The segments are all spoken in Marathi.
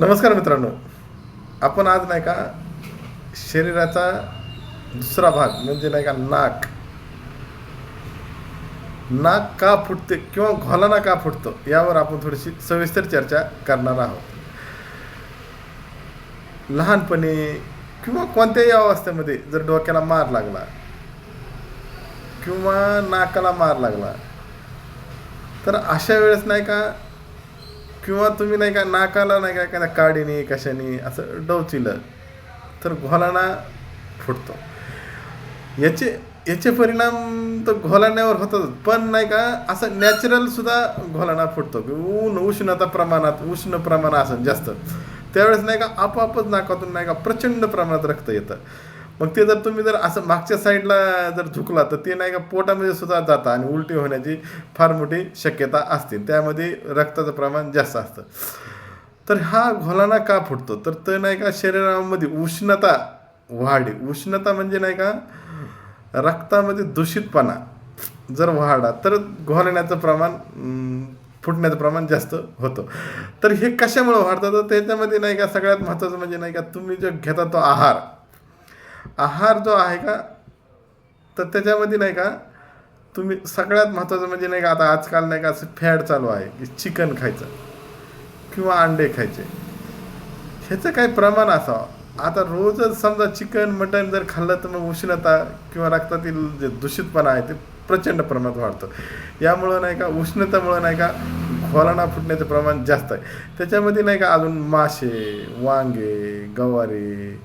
नमस्कार मित्रांनो. आपण आज नाही का शरीराचा दुसरा भाग म्हणजे नाही का नाक. नाक का फुटते किंवा घोलाना का फुटतो यावर आपण थोडीशी सविस्तर चर्चा करणार आहोत. लहानपणी किंवा कोणत्याही अवस्थेमध्ये जर डोक्याला मार लागला किंवा नाकाला मार लागला तर अशा वेळेस नाही का किंवा तुम्ही नाही का नाकाला नाही का एखाद्या काडीने कशाने असं डवचिलं तर घोलाना फुटतो. याचे याचे परिणाम तर घोलाण्यावर होतात पण नाही का असं नॅचरलसुद्धा घोलाणा घोलाना फुटतो. की ऊन उष्णता प्रमाणात उष्ण प्रमाण असं जास्त. त्यावेळेस नाही का आपोआपच नाकातून नाही का प्रचंड प्रमाणात रक्त येतं. मग ते जर तुम्ही जर असं मागच्या साईडला जर झुकला तर ते नाही का पोटामध्ये सुद्धा जातं आणि उलटी होण्याची फार मोठी शक्यता असते. त्यामध्ये रक्ताचं प्रमाण जास्त असतं. तर हा घोलाना का फुटतो? तर ते नाही का शरीरामध्ये उष्णता वाढी. उष्णता म्हणजे नाही का रक्तामध्ये दूषितपणा जर वाढा तर घोलण्याचं प्रमाण फुटण्याचं प्रमाण जास्त होतं. तर हे कशामुळे वाढतं? तर त्याच्यामध्ये नाही का सगळ्यात महत्त्वाचं म्हणजे नाही का तुम्ही जो घेता तो आहार आहार जो आहे का तर त्याच्यामध्ये नाही का तुम्ही सगळ्यात महत्त्वाचं म्हणजे नाही का आता आजकाल नाही का असं फॅड चालू आहे की चिकन खायचं किंवा अंडे खायचे. ह्याचं काही प्रमाण असावं. आता रोजच समजा चिकन मटन जर खाल्लं तर मग उष्णता किंवा रक्तातील जे दूषितपणा आहे ते प्रचंड प्रमाणात वाढतं. यामुळं नाही का उष्णतेमुळं नाही का खोलाना फुटण्याचं प्रमाण जास्त आहे. त्याच्यामध्ये नाही का अजून मासे वांगे गवारी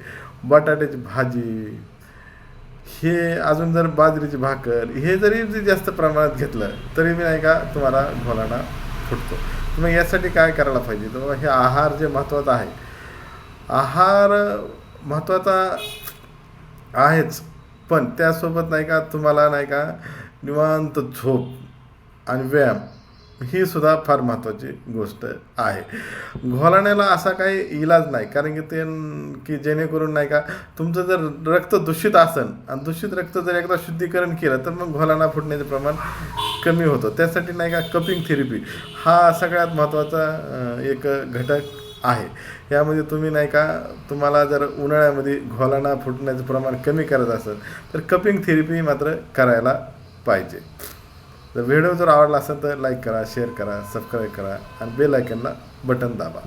बटाट्याची भाजी हे अजून जर बाजरीची भाकर हे जरी जास्त प्रमाणात घेतलं तरी मी नाही का तुम्हाला घोलाना फुटतो. मग यासाठी काय करायला पाहिजे? तर हे आहार जे महत्त्वाचा आहे. आहार महत्त्वाचा आहेच पण त्यासोबत नाही का तुम्हाला नाही का निवांत झोप आणि व्यायाम ही सुद्धा फार महत्त्वाची गोष्ट आहे. घोलाण्याला असा काही इलाज नाही कारण की ते की जेणेकरून नाही का तुमचं जर रक्त दूषित असेल आणि दूषित रक्त जर एकदा शुद्धीकरण केलं तर मग घोलाणा फुटण्याचे प्रमाण कमी होतं. त्यासाठी नाही का कपिंग थेरपी हा सगळ्यात महत्त्वाचा एक घटक आहे. यामध्ये तुम्ही नाही का तुम्हाला जर उन्हाळ्यामध्ये घोलाणा फुटण्याचं प्रमाण कमी करत असेल तर कपिंग थेरपी मात्र करायला पाहिजे. जर व्हिडिओ जर आवडला असेल तर लाईक करा शेअर करा सबस्क्राईब करा आणि बेल आयकनला बटन दाबा.